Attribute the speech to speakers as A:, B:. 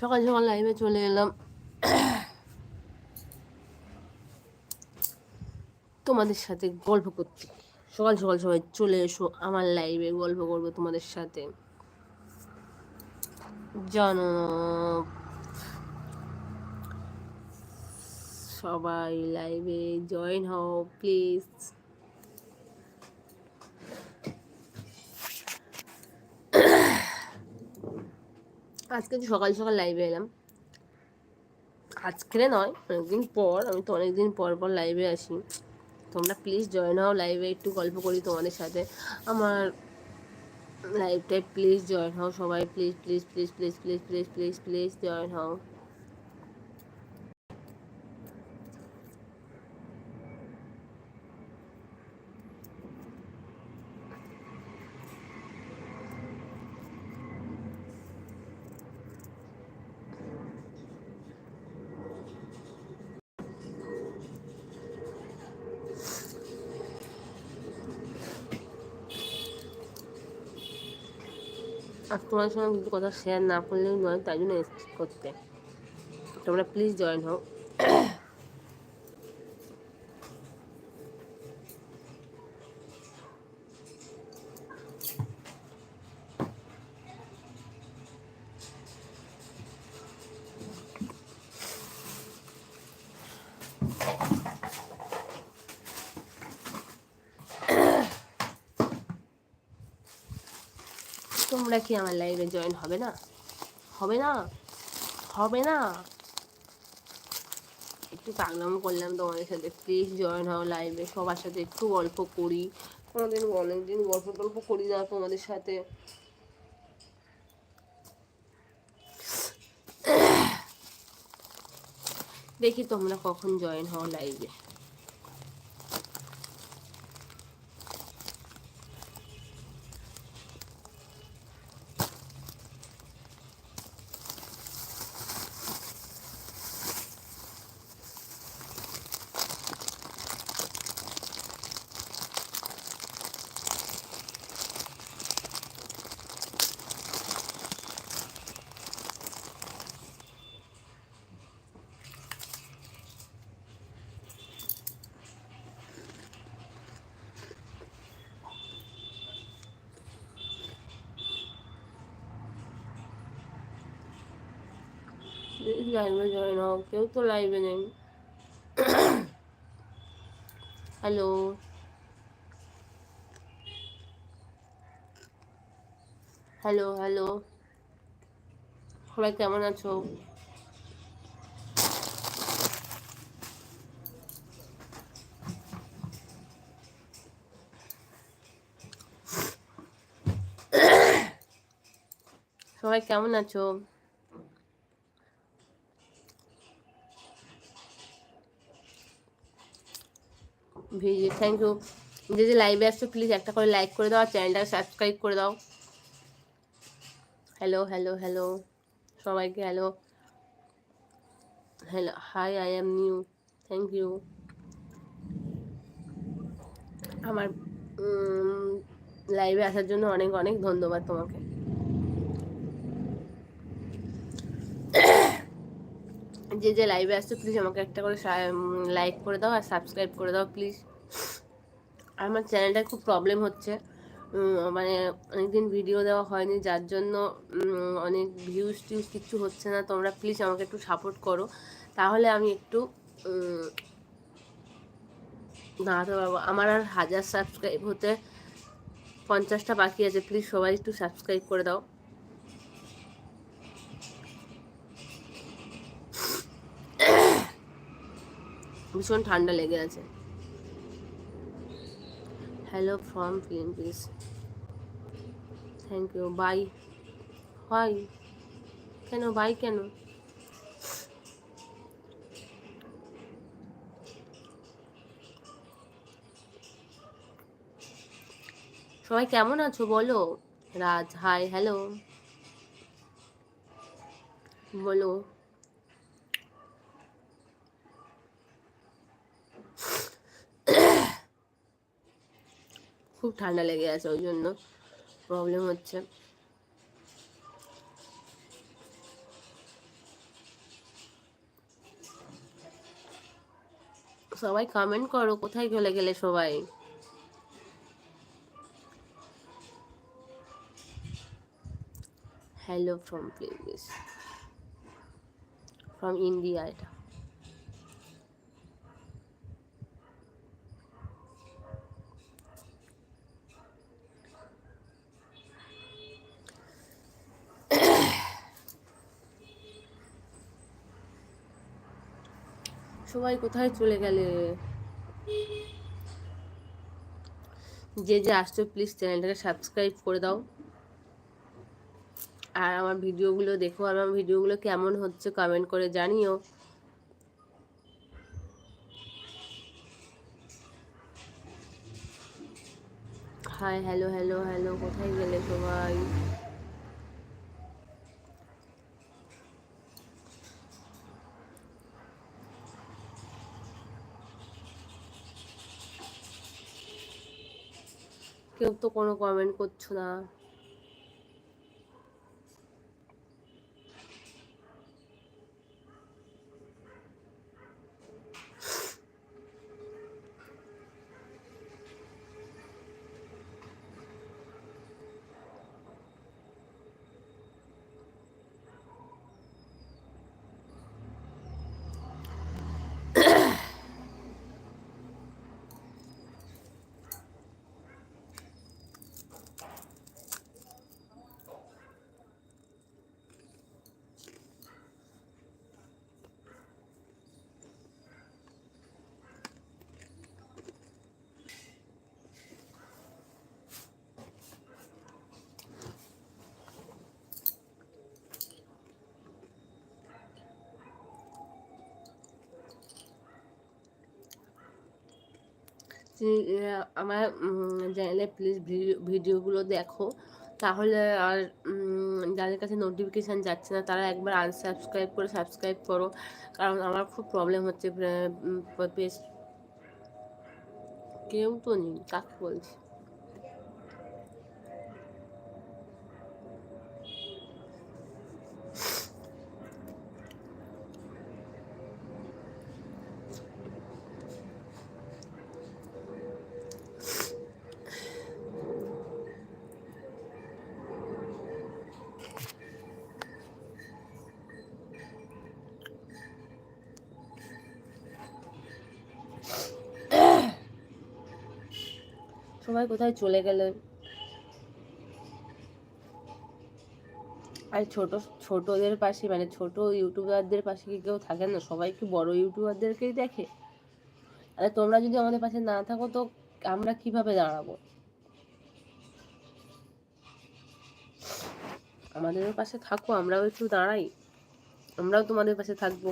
A: সকাল সকাল লাইভে চলে এলাম। তোমাদের সাথে গল্প করতে। সকাল সকাল সবাই চলে এসো, আমার লাইভে গল্প করব তোমাদের সাথে। জানো, সবাই লাইভে জয়েন হও প্লিজ আজকে তো সকাল সকাল লাইভে এলাম। আজকে নয়, অনেকদিন পর, আমি তো অনেকদিন পর পর লাইভে আসি। তোমরা প্লিজ জয়েন হও লাইভে একটু গল্প করি তোমাদের সাথে। আমার লাইভটায় প্লিজ জয়েন হও সবাই please please please please please please please please join হও। আর তোমাদের সঙ্গে কিছু কথা শেয়ার না করলেও নয়, তাই জন্য করতে। তোমরা প্লিজ জয়েন হও। তোমরা কি আমার লাইভে জয়েন হবে না? হবে না? হবে না? একটু পাগলাম করলাম তোমাদের সাথে। প্লিজ জয়েন হও লাইভে সবার সাথে একটু গল্প করি। কোনোদিন অনেকদিন গল্প টল্প করি না তোমাদের সাথে। দেখি তোমরা কখন জয়েন হও লাইভে লাইভে জয়েন হও, কেউ তো লাইভে নেই। হ্যালো হ্যালো হ্যালো সবাই কেমন আছো? সবাই কেমন আছো? ভিডিও থ্যাংক ইউ যে যে লাইভে আসছো প্লিজ একটা করে লাইক করে দাও আর চ্যানেলটাকে সাবস্ক্রাইব করে দাও। হ্যালো হ্যালো হ্যালো সবাইকে hello hello hi I am new thank you আমার লাইভে আসার জন্য অনেক অনেক ধন্যবাদ তোমাকে। যে যে লাইভে আসছো প্লিজ আমাকে একটা করে লাইক করে দাও আর সাবস্ক্রাইব করে দাও প্লিজ আমার চ্যানেলটা খুব প্রবলেম হচ্ছে। মানে অনেকদিন ভিডিও দেওয়া হয়নি, যার জন্য অনেক ভিউজ টিউজ কিচ্ছু হচ্ছে না। তোমরা প্লিজ আমাকে একটু সাপোর্ট করো। তাহলে আমি একটু দাঁড়াতে পারব আমার আর হাজার সাবস্ক্রাইব হতে পঞ্চাশটা বাকি আছে। প্লিজ সবাই একটু সাবস্ক্রাইব করে দাও। ভীষণ ঠান্ডা লেগে আছে। Hello from please thank you bye হয় কেন বাই কেন? সবাই কেমন আছো বলো? রাজ হাই হ্যালো বলো। খুব ঠান্ডা লেগে আছে, ওই জন্য প্রবলেম হচ্ছে। সবাই কমেন্ট করো, কোথায় চলে গেলে সবাই? Hello from place from India এটা। সবাই কোথায় চলে গেলে? যে যে আসছো প্লিজ চ্যানেলটাকে সাবস্ক্রাইব করে দাও। আর আমার ভিডিওগুলো দেখো, আর আমার ভিডিওগুলো কেমন হচ্ছে কমেন্ট করে জানিও। হাই হ্যালো হ্যালো হ্যালো কোথায় গেলে সবাই? কেউ তো কোনো কমেন্ট করছ না। আমার চ্যানেলে প্লিজ ভিডিওগুলো দেখো। তাহলে আর যাদের কাছে নোটিফিকেশান যাচ্ছে না, তারা একবার আনসাবস্ক্রাইব করে সাবস্ক্রাইব করো। কারণ আমার খুব প্রবলেম হচ্ছে পেজ কেউ তো নেই, কাকে বলছি? সবাই কোথায় চলে গেলে? আর ছোট, ছোটদের পাশে মানে ছোট ইউটিউবারদের পাশে কি কেউ থাকে না? সবাই কি বড় ইউটিউবারদেরকেই দেখে? আরে তোমরা যদি আমাদের পাশে না থাকো, তো আমরা কীভাবে দাঁড়াবো? আমাদের পাশে থাকো, আমরাও একটু দাঁড়াই। আমরাও তোমাদের পাশে থাকব।